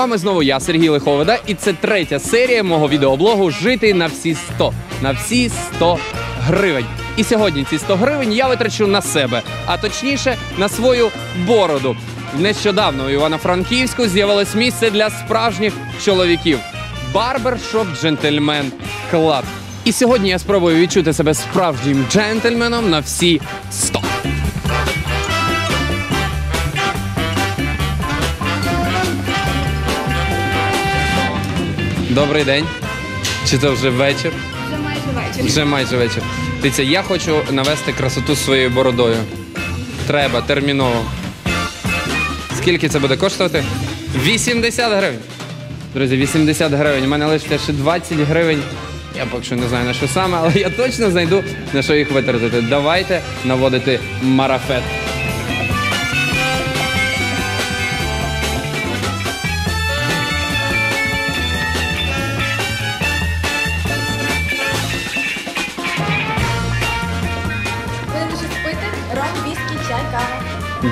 вами знову я, Сергій Лиховода, і це третя серія мого відеоблогу Жити на всі 100. На всі 100 гривень. І сьогодні ці 100 гривень я витрачу на себе, а точніше на свою бороду. Нещодавно у Івано-Франківську з'явилось місце для справжніх чоловіків. Барбершоп Джентльмен Клаб. І сьогодні я спробую відчути себе справжнім джентльменом на всі 100. Добрий день. Чи це вже вечір? Вже майже вечір. Вже майже вечір. Дивіться, я хочу навести красоту своєю бородою. Треба терміново. Скільки це буде коштувати? 80 гривень. Друзі, 80 гривень. У мене лише ще 20 гривень. Я поки що не знаю на що саме, але я точно знайду на що їх витратити. Давайте наводити марафет.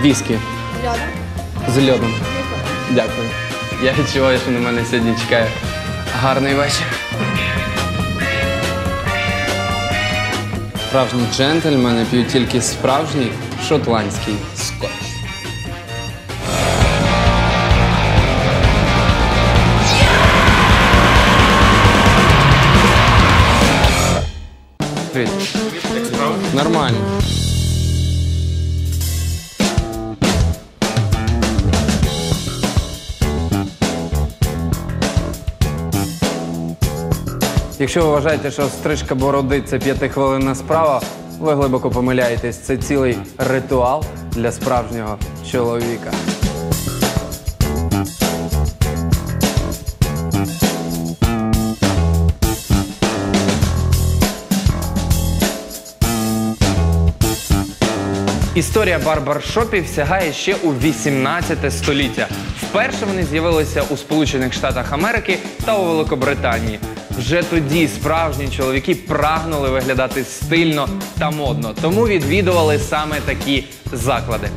Віскі З льодом. з льодом. Дякую. Я відчуваю, що на мене сьогодні чекає гарний вечір. Справжні джентльмени п'ють тільки справжній шотландський скотч. Привіт. Нормально. Якщо ви вважаєте, що стрижка бороди це п'ятихвилинна справа, ви глибоко помиляєтесь. Це цілий ритуал для справжнього чоловіка. Історія барбершопів сягає ще у 18 століття. Вперше вони з'явилися у Сполучених Штатах Америки та у Великобританії. Вже тоді справжні чоловіки прагнули виглядати стильно та модно, тому відвідували саме такі заклади.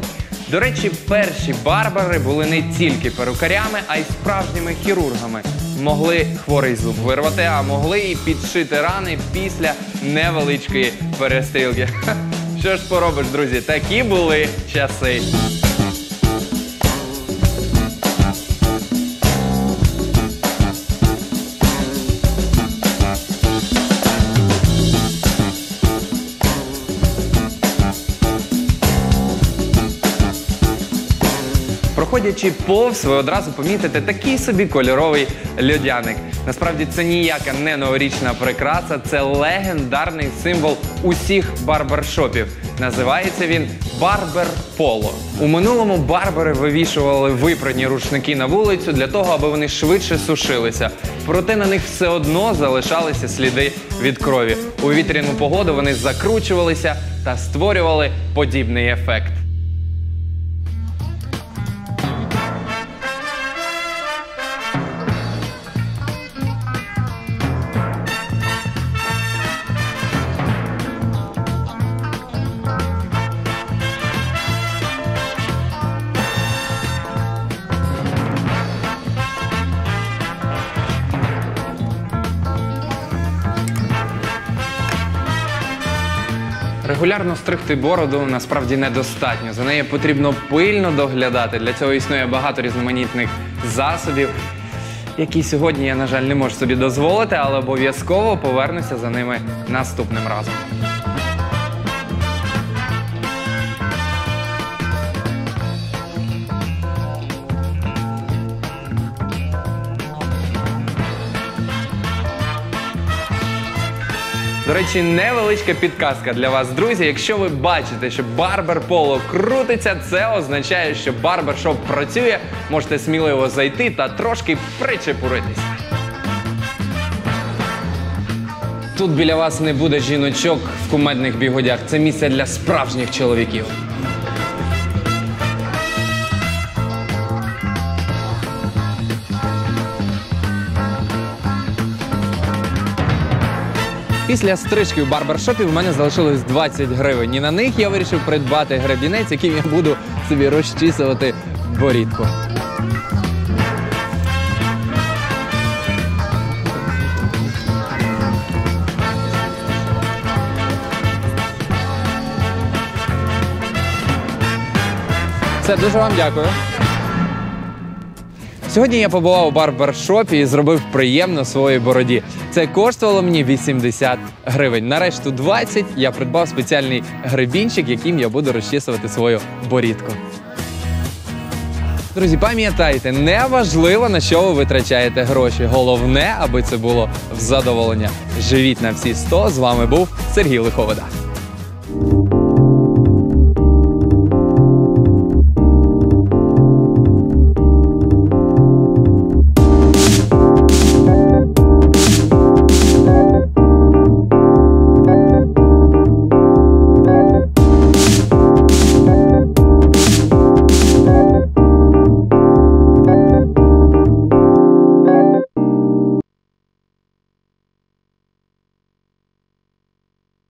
До речі, перші барбари були не тільки перукарями, а й справжніми хірургами. Могли хворий зуб вирвати, а могли і підшити рани після невеличкої перестрілки. Що ж поробиш, друзі? Такі були часи. Проходячи повз, ви одразу помітите такий собі кольоровий льодяник. Насправді це ніяка не новорічна прикраса, це легендарний символ усіх барбершопів. Називається він Барбер Поло. У минулому барбери вивішували випрані рушники на вулицю для того, аби вони швидше сушилися. Проте на них все одно залишалися сліди від крові. У вітряну погоду вони закручувалися та створювали подібний ефект. Регулярно стригти бороду насправді недостатньо. За нею потрібно пильно доглядати. Для цього існує багато різноманітних засобів, які сьогодні я, на жаль, не можу собі дозволити, але обов'язково повернуся за ними наступним разом. До речі, невеличка підказка для вас, друзі. Якщо ви бачите, що барбер поло крутиться, це означає, що барбершоп працює. Можете сміливо зайти та трошки причепуритись. Тут біля вас не буде жіночок в кумедних бігодях. Це місце для справжніх чоловіків. Після стрижки в барбершопі в мене залишилось 20 гривень. І на них я вирішив придбати гребінець, яким я буду собі розчісувати борідку. Все, дуже вам дякую. Сьогодні я побував у барбершопі і зробив приємно своїй бороді. Це коштувало мені 80 гривень. На решту 20 я придбав спеціальний гребінчик, яким я буду розчісувати свою борідку. Друзі, пам'ятайте, не важливо на що ви витрачаєте гроші. Головне, аби це було в задоволення. Живіть на всі 100. З вами був Сергій Лиховода.